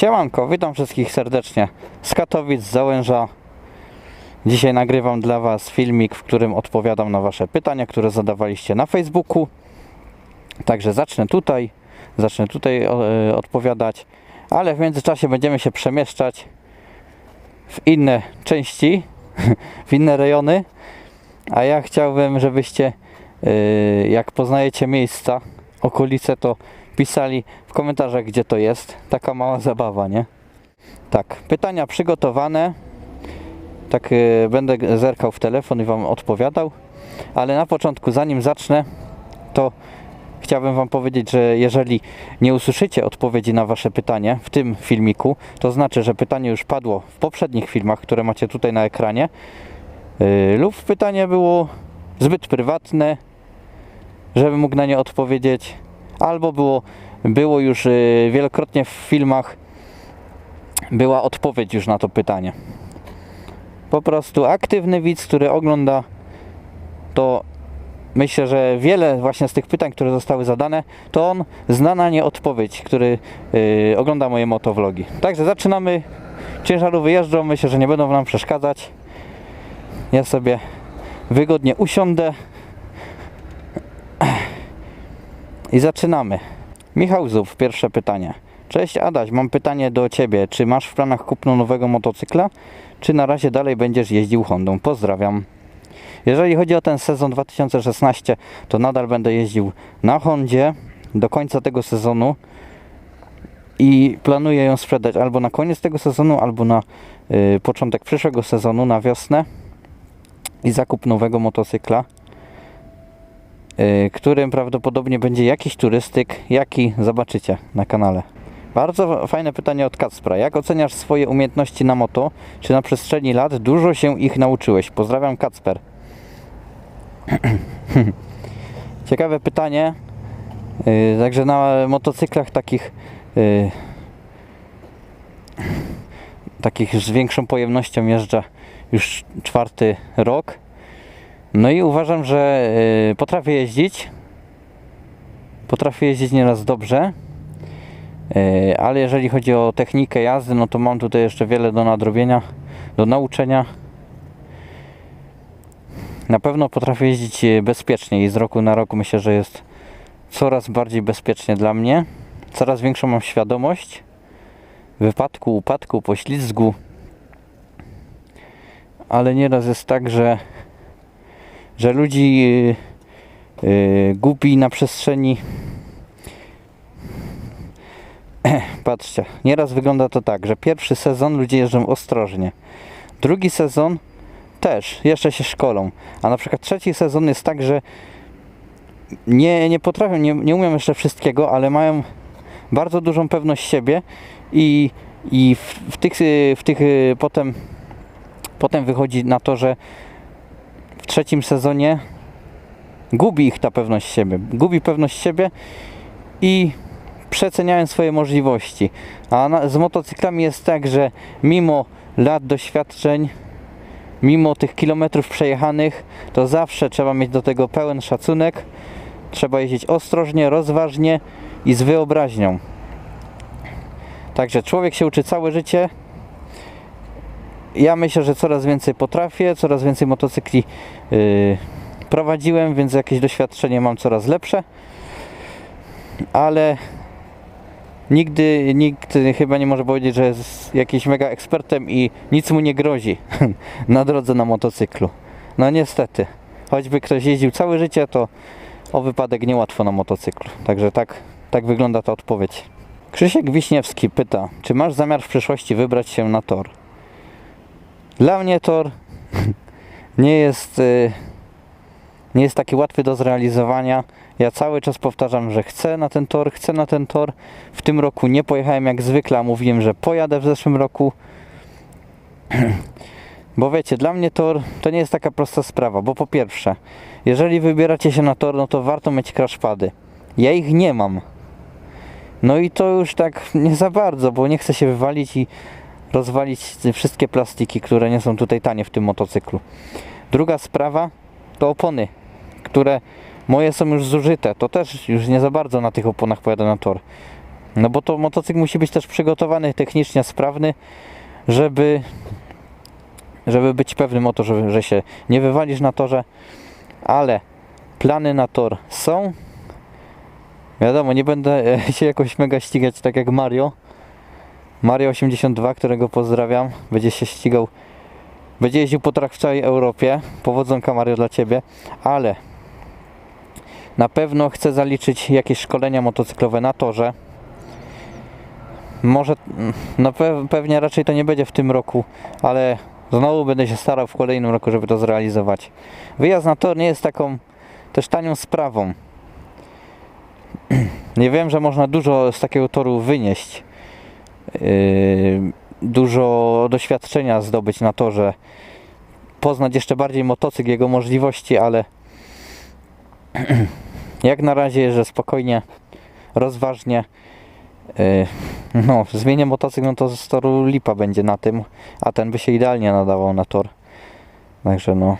Siemanko, witam wszystkich serdecznie z Katowic, z Załęża. Dzisiaj nagrywam dla Was filmik, w którym odpowiadam na Wasze pytania, które zadawaliście na Facebooku. Także zacznę tutaj, zacznę tutaj e, odpowiadać, ale w międzyczasie będziemy się przemieszczać w inne części, w inne rejony. A ja chciałbym, żebyście, e, jak poznajecie miejsca, okolice, to pisali w komentarzach, gdzie to jest. Taka mała zabawa, nie? Tak, pytania przygotowane. Tak e, będę zerkał w telefon i Wam odpowiadał. Ale na początku, zanim zacznę, to chciałbym Wam powiedzieć, że jeżeli nie usłyszycie odpowiedzi na Wasze pytanie w tym filmiku, to znaczy, że pytanie już padło w poprzednich filmach, które macie tutaj na ekranie, yy, lub pytanie było zbyt prywatne, żebym mógł na nie odpowiedzieć, albo było, było już yy, wielokrotnie w filmach była odpowiedź już na to pytanie. Po prostu aktywny widz, który ogląda, to myślę, że wiele właśnie z tych pytań, które zostały zadane, to on zna na nie odpowiedź, który yy, ogląda moje motovlogi. Także zaczynamy. Ciężaru wyjeżdżą, myślę, że nie będą nam przeszkadzać. Ja sobie wygodnie usiądę i zaczynamy. Michał Zub, pierwsze pytanie. Cześć Adaś, mam pytanie do Ciebie. Czy masz w planach kupno nowego motocykla, czy na razie dalej będziesz jeździł Hondą? Pozdrawiam. Jeżeli chodzi o ten sezon 2016, to nadal będę jeździł na Hondzie do końca tego sezonu i planuję ją sprzedać albo na koniec tego sezonu, albo na y, początek przyszłego sezonu, na wiosnę i zakup nowego motocykla, którym prawdopodobnie będzie jakiś turystyk, jaki zobaczycie na kanale. Bardzo fajne pytanie od Kacpra. Jak oceniasz swoje umiejętności na moto? Czy na przestrzeni lat dużo się ich nauczyłeś? Pozdrawiam Kacper. Ciekawe pytanie. Yy, także na motocyklach takich yy, takich z większą pojemnością jeżdżę już czwarty rok. No i uważam, że yy, potrafię jeździć. Potrafię jeździć nieraz dobrze. Yy, ale jeżeli chodzi o technikę jazdy, no to mam tutaj jeszcze wiele do nadrobienia, do nauczenia. Na pewno potrafię jeździć e, bezpiecznie i z roku na rok myślę, że jest coraz bardziej bezpiecznie dla mnie. Coraz większą mam świadomość wypadku, upadku, poślizgu. Ale nieraz jest tak, że, że ludzi yy, yy, gubi na przestrzeni. Patrzcie, nieraz wygląda to tak, że pierwszy sezon ludzie jeżdżą ostrożnie. Drugi sezon też jeszcze się szkolą. A na przykład trzeci sezon jest tak, że nie, nie potrafią, nie, nie umiem jeszcze wszystkiego, ale mają bardzo dużą pewność siebie i, i w, w tych, w tych y, potem, potem wychodzi na to, że trzecim sezonie gubi ich ta pewność siebie. Gubi pewność siebie i przeceniają swoje możliwości. A na, z motocyklami jest tak, że mimo lat doświadczeń mimo tych kilometrów przejechanych, to zawsze trzeba mieć do tego pełen szacunek. Trzeba jeździć ostrożnie, rozważnie i z wyobraźnią. Także człowiek się uczy całe życie. Ja myślę, że coraz więcej potrafię, coraz więcej motocykli yy, prowadziłem, więc jakieś doświadczenie mam coraz lepsze. Ale nigdy nikt chyba nie może powiedzieć, że jest jakimś mega ekspertem i nic mu nie grozi na drodze na motocyklu. No niestety, choćby ktoś jeździł całe życie, to o wypadek niełatwo na motocyklu. Także tak, tak wygląda ta odpowiedź. Krzysiek Wiśniewski pyta, czy masz zamiar w przyszłości wybrać się na tor? Dla mnie tor nie jest, y, nie jest taki łatwy do zrealizowania. Ja cały czas powtarzam, że chcę na ten tor, chcę na ten tor. W tym roku nie pojechałem jak zwykle, a mówiłem, że pojadę w zeszłym roku. Bo wiecie, dla mnie tor to nie jest taka prosta sprawa, bo po pierwsze, jeżeli wybieracie się na tor, no to warto mieć crashpady. Ja ich nie mam. No i to już tak nie za bardzo, bo nie chcę się wywalić i rozwalić wszystkie plastiki, które nie są tutaj tanie w tym motocyklu. Druga sprawa to opony, które moje są już zużyte. To też już nie za bardzo na tych oponach pojadę na tor. No bo to motocykl musi być też przygotowany, technicznie sprawny, żeby, żeby być pewnym o to, że, że się nie wywalisz na torze, ale plany na tor są. Wiadomo, nie będę się jakoś mega ścigać tak jak Mario. Mario 82, którego pozdrawiam, będzie się ścigał, będzie jeździł po torach w całej Europie. Powodzonka Mario dla Ciebie, ale na pewno chcę zaliczyć jakieś szkolenia motocyklowe na torze. Może, no pe- pewnie raczej to nie będzie w tym roku, ale znowu będę się starał w kolejnym roku, żeby to zrealizować. Wyjazd na tor nie jest taką też tanią sprawą. Nie wiem, że można dużo z takiego toru wynieść. Yy, dużo doświadczenia zdobyć na torze. Poznać jeszcze bardziej motocykl, jego możliwości, ale jak na razie, że spokojnie, rozważnie. Yy, no, zmienię motocykl, no to z toru lipa będzie na tym, a ten by się idealnie nadawał na tor. Także no,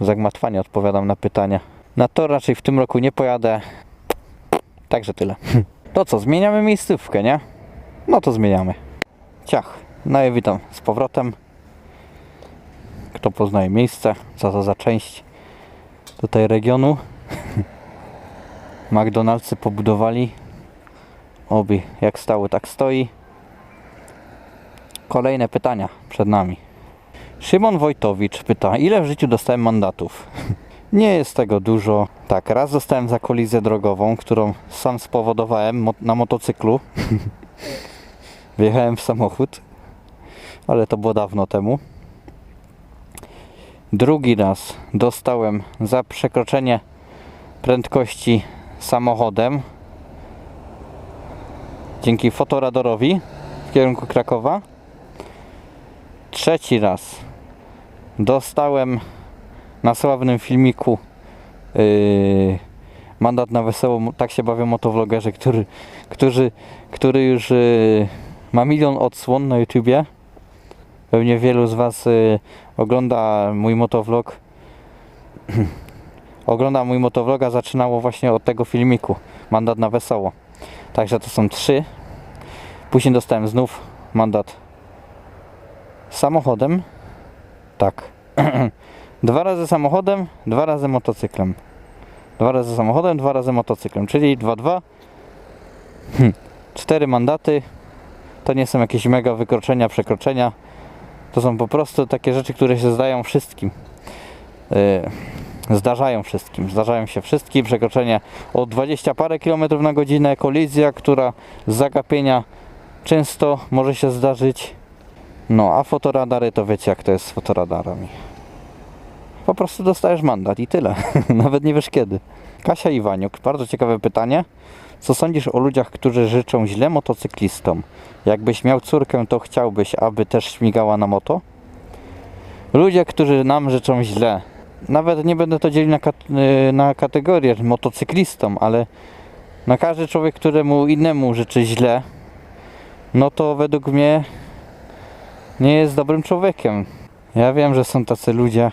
zagmatwanie odpowiadam na pytania. Na tor raczej w tym roku nie pojadę. Także tyle. To co, zmieniamy miejscówkę, nie? No to zmieniamy. Ciach. No i witam z powrotem. Kto poznaje miejsce, co to za część tutaj regionu. McDonald'sy pobudowali. Obi jak stały, tak stoi. Kolejne pytania przed nami. Szymon Wojtowicz pyta, ile w życiu dostałem mandatów? Nie jest tego dużo. Tak, raz dostałem za kolizję drogową, którą sam spowodowałem mo- na motocyklu. Wjechałem w samochód, ale to było dawno temu. Drugi raz dostałem za przekroczenie prędkości samochodem dzięki fotoradorowi w kierunku Krakowa. Trzeci raz dostałem na sławnym filmiku yy, mandat na wesoło, tak się bawią motowlogerzy, który, którzy, który już yy, ma milion odsłon na YouTubie. Pewnie wielu z Was yy, ogląda mój motovlog. ogląda mój motovloga, zaczynało właśnie od tego filmiku. Mandat na wesoło. Także to są trzy. Później dostałem znów mandat samochodem. Tak. dwa razy samochodem, dwa razy motocyklem. Dwa razy samochodem, dwa razy motocyklem, czyli 2-2. Hm. Cztery mandaty. To nie są jakieś mega wykroczenia, przekroczenia. To są po prostu takie rzeczy, które się zdają wszystkim. Yy, zdarzają wszystkim. Zdarzają się wszystkim. Przekroczenie o 20 parę kilometrów na godzinę, kolizja, która z zagapienia często może się zdarzyć. No, a fotoradary to wiecie jak to jest z fotoradarami. Po prostu dostajesz mandat i tyle. Nawet nie wiesz kiedy. Kasia Iwaniuk, bardzo ciekawe pytanie. Co sądzisz o ludziach, którzy życzą źle motocyklistom? Jakbyś miał córkę, to chciałbyś, aby też śmigała na moto? Ludzie, którzy nam życzą źle. Nawet nie będę to dzielił na, kat- y, na kategorię motocyklistom, ale na każdy człowiek, któremu innemu życzy źle, no to według mnie nie jest dobrym człowiekiem. Ja wiem, że są tacy ludzie,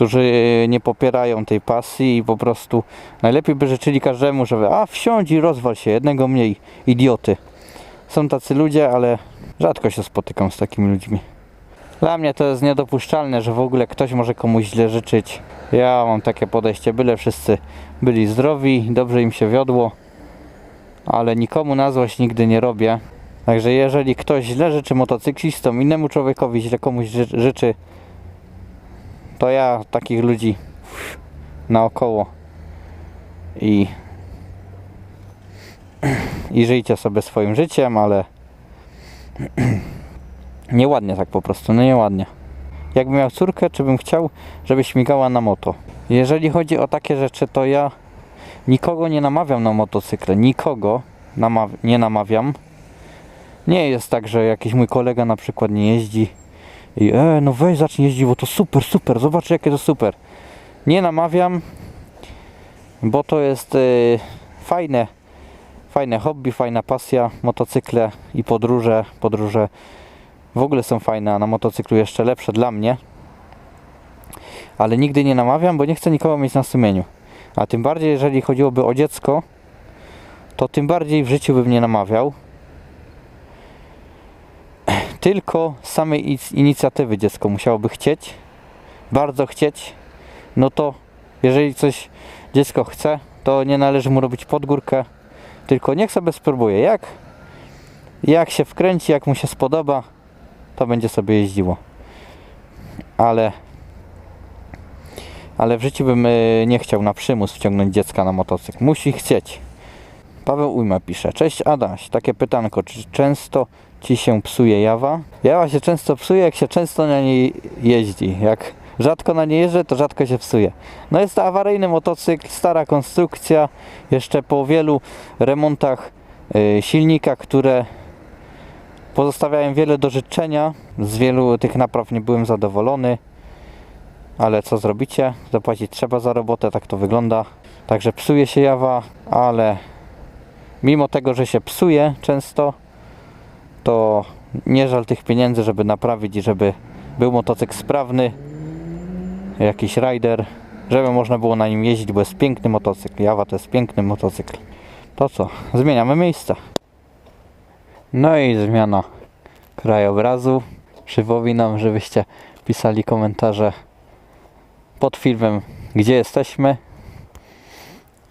którzy nie popierają tej pasji i po prostu najlepiej by życzyli każdemu, żeby a wsiądź i rozwal się, jednego mniej, idioty. Są tacy ludzie, ale rzadko się spotykam z takimi ludźmi. Dla mnie to jest niedopuszczalne, że w ogóle ktoś może komuś źle życzyć. Ja mam takie podejście, byle wszyscy byli zdrowi, dobrze im się wiodło, ale nikomu na złość nigdy nie robię. Także jeżeli ktoś źle życzy motocyklistom, innemu człowiekowi źle komuś ży- życzy, to ja takich ludzi naokoło i i żyjcie sobie swoim życiem, ale nieładnie tak po prostu, no nieładnie. Jakbym miał córkę, czy bym chciał, żeby śmigała na moto? Jeżeli chodzi o takie rzeczy, to ja nikogo nie namawiam na motocykle, nikogo namaw- nie namawiam. Nie jest tak, że jakiś mój kolega na przykład nie jeździ i e, no weź zacznij jeździć, bo to super, super, zobacz jakie to super. Nie namawiam, bo to jest y, fajne, fajne hobby, fajna pasja, motocykle i podróże, podróże w ogóle są fajne, a na motocyklu jeszcze lepsze dla mnie. Ale nigdy nie namawiam, bo nie chcę nikogo mieć na sumieniu. A tym bardziej, jeżeli chodziłoby o dziecko, to tym bardziej w życiu bym nie namawiał. Tylko samej ic- inicjatywy dziecko musiałoby chcieć, bardzo chcieć, no to jeżeli coś dziecko chce, to nie należy mu robić pod górkę, tylko niech sobie spróbuje. Jak, jak się wkręci, jak mu się spodoba, to będzie sobie jeździło. Ale ale w życiu bym y, nie chciał na przymus wciągnąć dziecka na motocykl. Musi chcieć. Paweł Ujma pisze. Cześć Adaś, takie pytanko, czy często Ci się psuje jawa? Jawa się często psuje, jak się często na niej jeździ. Jak rzadko na niej jeżdżę, to rzadko się psuje. No jest to awaryjny motocykl, stara konstrukcja, jeszcze po wielu remontach y, silnika, które pozostawiają wiele do życzenia. Z wielu tych napraw nie byłem zadowolony. Ale co zrobicie? Zapłacić trzeba za robotę, tak to wygląda. Także psuje się jawa, ale mimo tego, że się psuje często, to nie żal tych pieniędzy, żeby naprawić i żeby był motocykl sprawny, jakiś rider, żeby można było na nim jeździć, bo jest piękny motocykl. Jawa to jest piękny motocykl. To co? Zmieniamy miejsce. No i zmiana krajobrazu. Przypominam, żebyście pisali komentarze pod filmem, gdzie jesteśmy,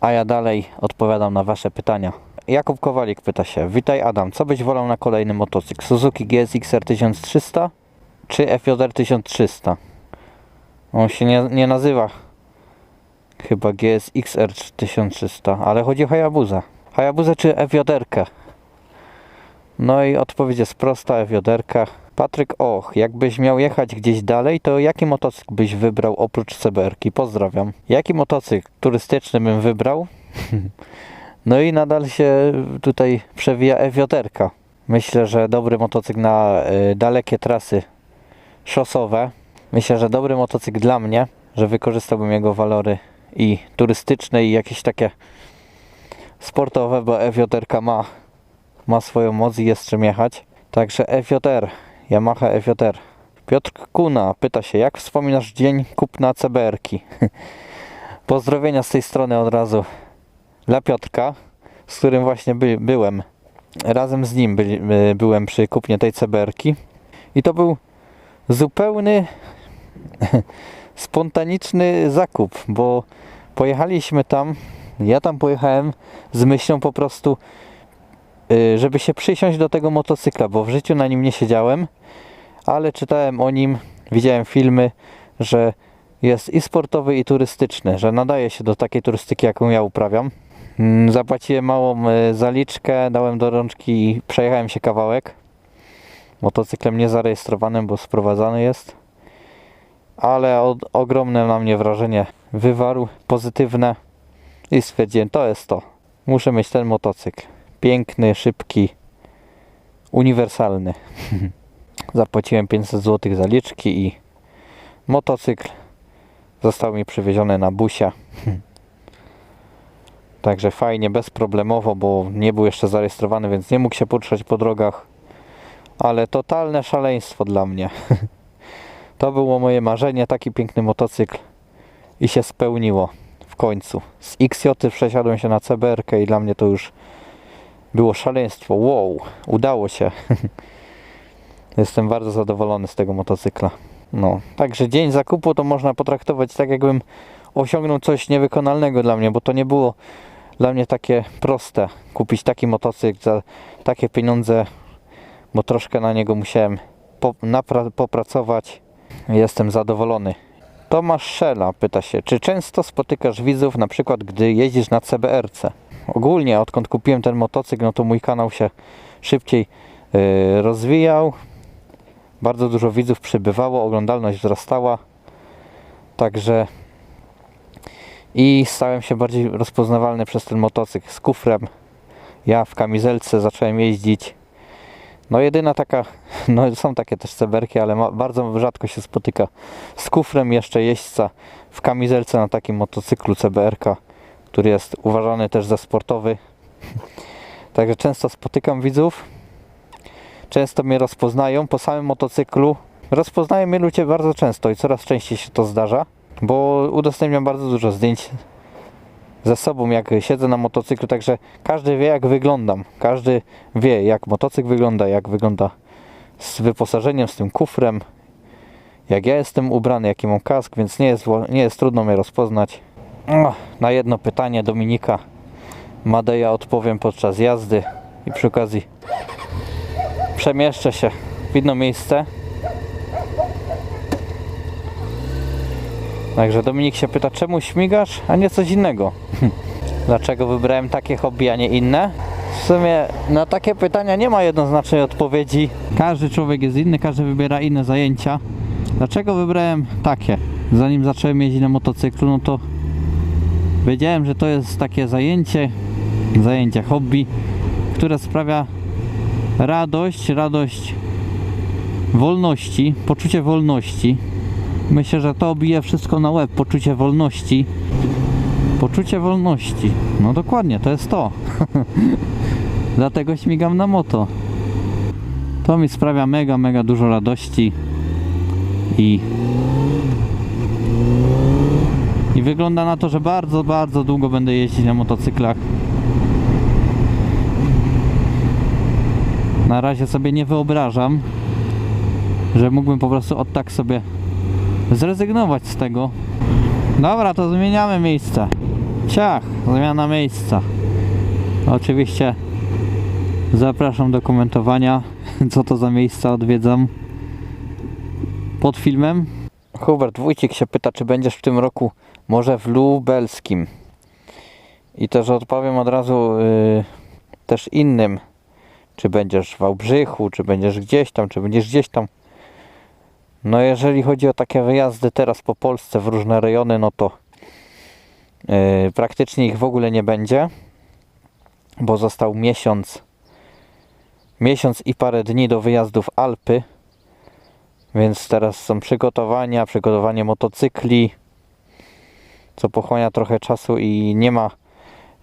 a ja dalej odpowiadam na Wasze pytania. Jakub Kowalik pyta się, witaj Adam, co byś wolał na kolejny motocykl? Suzuki GSX-R 1300 czy FJR 1300? On się nie, nie nazywa chyba GSX-R 1300, ale chodzi o Hayabusa. Hayabusa czy FJR? No i odpowiedź jest prosta, FJR. Patryk Och, jakbyś miał jechać gdzieś dalej, to jaki motocykl byś wybrał oprócz CBR-ki? Pozdrawiam. Jaki motocykl turystyczny bym wybrał? no i nadal się tutaj przewija FJR. -ka. Myślę, że dobry motocykl na y, dalekie trasy szosowe. Myślę, że dobry motocykl dla mnie, że wykorzystałbym jego walory i turystyczne i jakieś takie sportowe, bo FJR -ka ma, ma swoją moc i jest czym jechać. Także FJR, Yamaha FJR. Piotr Kuna pyta się, jak wspominasz dzień kupna CBR-ki? Pozdrowienia z tej strony od razu dla Piotrka, z którym właśnie by, byłem. Razem z nim byli, by, byłem przy kupnie tej CBR-ki. I to był zupełny spontaniczny zakup, bo pojechaliśmy tam, ja tam pojechałem z myślą po prostu, y, żeby się przysiąść do tego motocykla, bo w życiu na nim nie siedziałem, ale czytałem o nim, widziałem filmy, że jest i sportowy, i turystyczny, że nadaje się do takiej turystyki, jaką ja uprawiam. Mm, Zapłaciłem małą y, zaliczkę, dałem do rączki i przejechałem się kawałek. Motocyklem niezarejestrowanym, bo sprowadzany jest. Ale od, ogromne na mnie wrażenie wywarł, pozytywne. I stwierdziłem, to jest to. Muszę mieć ten motocykl. Piękny, szybki, uniwersalny. Zapłaciłem 500 zł zaliczki i motocykl został mi przywieziony na busie. Także fajnie, bezproblemowo, bo nie był jeszcze zarejestrowany, więc nie mógł się poruszać po drogach. Ale totalne szaleństwo dla mnie. To było moje marzenie, taki piękny motocykl i się spełniło w końcu. Z XJ przesiadłem się na CBR i dla mnie to już było szaleństwo. Wow, udało się. Jestem bardzo zadowolony z tego motocykla. No, także dzień zakupu to można potraktować tak, jakbym osiągnął coś niewykonalnego dla mnie, bo to nie było dla mnie takie proste kupić taki motocykl za takie pieniądze, bo troszkę na niego musiałem popracować. Jestem zadowolony. Tomasz Szela pyta się, czy często spotykasz widzów, na przykład gdy jeździsz na CBR-ce? Ogólnie, odkąd kupiłem ten motocykl, no to mój kanał się szybciej yy, rozwijał. Bardzo dużo widzów przybywało, oglądalność wzrastała. Także i stałem się bardziej rozpoznawalny przez ten motocykl z kufrem. Ja w kamizelce zacząłem jeździć. No jedyna taka, no są takie też ceberki, ale ma, bardzo rzadko się spotyka z kufrem jeszcze jeźdźca w kamizelce na takim motocyklu CBR-ka, który jest uważany też za sportowy. Także często spotykam widzów. Często mnie rozpoznają po samym motocyklu. Rozpoznają mnie ludzie bardzo często i coraz częściej się to zdarza, bo udostępniam bardzo dużo zdjęć ze sobą, jak siedzę na motocyklu, także każdy wie, jak wyglądam. Każdy wie, jak motocykl wygląda, jak wygląda z wyposażeniem, z tym kufrem, jak ja jestem ubrany, jaki mam kask, więc nie jest, nie jest trudno mnie rozpoznać. O, na jedno pytanie Dominika Madeja odpowiem podczas jazdy i przy okazji przemieszczę się w inne miejsce. Także Dominik się pyta, czemu śmigasz, a nie coś innego? Dlaczego wybrałem takie hobby, a nie inne? W sumie na takie pytania nie ma jednoznacznej odpowiedzi. Każdy człowiek jest inny, każdy wybiera inne zajęcia. Dlaczego wybrałem takie? Zanim zacząłem jeździć na motocyklu, no to wiedziałem, że to jest takie zajęcie, zajęcie hobby, które sprawia radość, radość wolności, poczucie wolności. Myślę, że to bije wszystko na łeb, poczucie wolności. Poczucie wolności. No dokładnie, to jest to. Dlatego śmigam na moto. To mi sprawia mega, mega dużo radości. I i wygląda na to, że bardzo, bardzo długo będę jeździć na motocyklach. Na razie sobie nie wyobrażam, że mógłbym po prostu od tak sobie zrezygnować z tego. Dobra, to zmieniamy miejsce. Ciach, zmiana miejsca. Oczywiście zapraszam do komentowania, co to za miejsca odwiedzam pod filmem. Hubert Wójcik się pyta, czy będziesz w tym roku może w Lubelskim. I też odpowiem od razu yy, też innym, czy będziesz w Wałbrzychu, czy będziesz gdzieś tam, czy będziesz gdzieś tam. No jeżeli chodzi o takie wyjazdy teraz po Polsce w różne rejony, no to yy, praktycznie ich w ogóle nie będzie, bo został miesiąc, miesiąc i parę dni do wyjazdu w Alpy, więc teraz są przygotowania, przygotowanie motocykli, co pochłania trochę czasu i nie ma,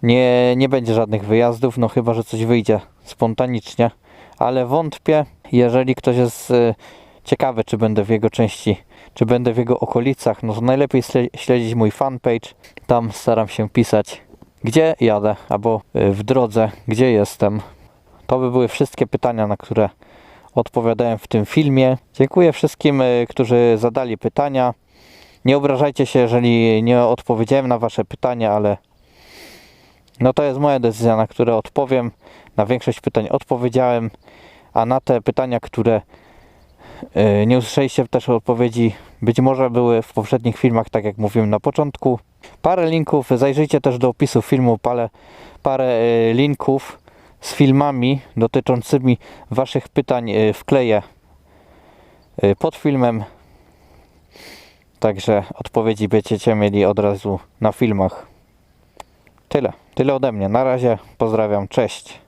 nie, nie będzie żadnych wyjazdów, no chyba, że coś wyjdzie spontanicznie, ale wątpię, jeżeli ktoś jest y, ciekawy, czy będę w jego części, czy będę w jego okolicach, no to najlepiej śle- śledzić mój fanpage, tam staram się pisać, gdzie jadę, albo y, w drodze, gdzie jestem. To by były wszystkie pytania, na które odpowiadałem w tym filmie. Dziękuję wszystkim, y, którzy zadali pytania. Nie obrażajcie się, jeżeli nie odpowiedziałem na Wasze pytania, ale no to jest moja decyzja, na które odpowiem. Na większość pytań odpowiedziałem, a na te pytania, które nie usłyszeliście też odpowiedzi, być może były w poprzednich filmach, tak jak mówiłem na początku. Parę linków, zajrzyjcie też do opisu filmu, parę, parę y, linków z filmami dotyczącymi Waszych pytań y, wkleję pod filmem. Także odpowiedzi będziecie mieli od razu na filmach. Tyle. Tyle ode mnie. Na razie. Pozdrawiam. Cześć.